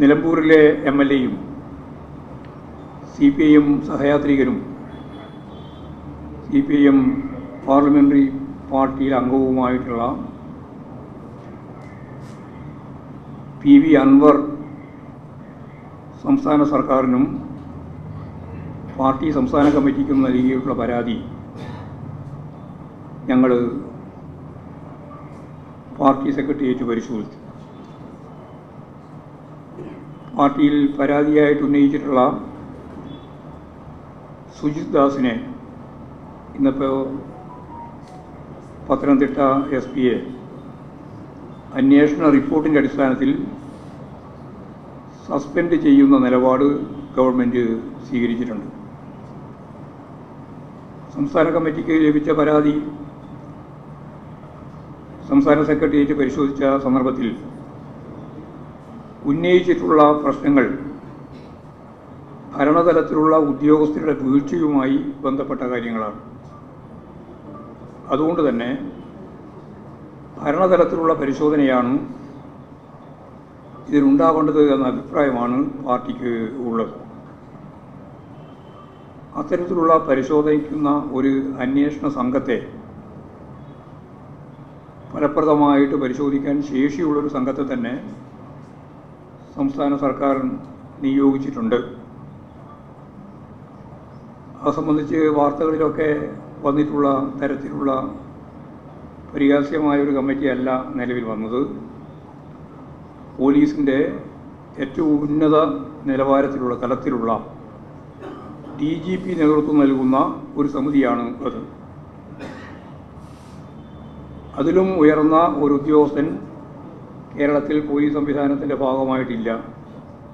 നിലമ്പൂരിലെ M L എയും C P I M സഹയാത്രികരും C P I M parliamentary party അംഗവുമായിട്ടുള്ള P V Anwar സംസ്ഥാന സർക്കാരിനും party സംസ്ഥാന കമ്മിറ്റിക്കും നൽകിയിട്ടുള്ള പരാതി ഞങ്ങൾ പാർട്ടി സെക്രട്ടേറിയറ്റ് പരിശോധിച്ചു. പാർട്ടിയിൽ പരാതിയായിട്ട് ഉന്നയിച്ചിട്ടുള്ള സുജിത് ദാസിനെ ഇന്നിപ്പോൾ പത്തനംതിട്ട എസ് പി എ അന്വേഷണ റിപ്പോർട്ടിന്റെ അടിസ്ഥാനത്തിൽ സസ്പെൻഡ് ചെയ്യുന്ന നിലപാട് ഗവൺമെന്റ് സ്വീകരിച്ചിട്ടുണ്ട്. സംസ്ഥാന കമ്മിറ്റിക്ക് ലഭിച്ച പരാതി സംസ്ഥാന സെക്രട്ടേറിയറ്റ് പരിശോധിച്ച സന്ദർഭത്തിൽ ഉന്നയിച്ചിട്ടുള്ള പ്രശ്നങ്ങൾ ഭരണതലത്തിലുള്ള ഉദ്യോഗസ്ഥരുടെ വീഴ്ചയുമായി ബന്ധപ്പെട്ട കാര്യങ്ങളാണ്. അതുകൊണ്ട് തന്നെ ഭരണതലത്തിലുള്ള പരിശോധനയാണ് ഇതിനുണ്ടാകേണ്ടത് എന്ന അഭിപ്രായമാണ് പാർട്ടിക്ക് ഉള്ളത്. അത്തരത്തിലുള്ള പരിശോധിക്കുന്ന ഒരു അന്വേഷണ സംഘത്തെ ഫലപ്രദമായിട്ട് പരിശോധിക്കാൻ ശേഷിയുള്ളൊരു സംഘത്തെ തന്നെ സംസ്ഥാന സർക്കാർ നിയോഗിച്ചിട്ടുണ്ട്. അത് സംബന്ധിച്ച് വാർത്തകളിലൊക്കെ വന്നിട്ടുള്ള തരത്തിലുള്ള പരിഹാസ്യമായ ഒരു കമ്മിറ്റിയല്ല നിലവിൽ വന്നത്. പോലീസിന്റെ ഏറ്റവും ഉന്നത നിലവാരത്തിലുള്ള തലത്തിലുള്ള ഡി ജി പി നേതൃത്വം നൽകുന്ന ഒരു സമിതിയാണ് അത്. അതിലും ഉയർന്ന ഒരു ഉദ്യോഗസ്ഥൻ കേരളത്തിൽ പോലീസ് സംവിധാനത്തിന്റെ ഭാഗമായിട്ടില്ല.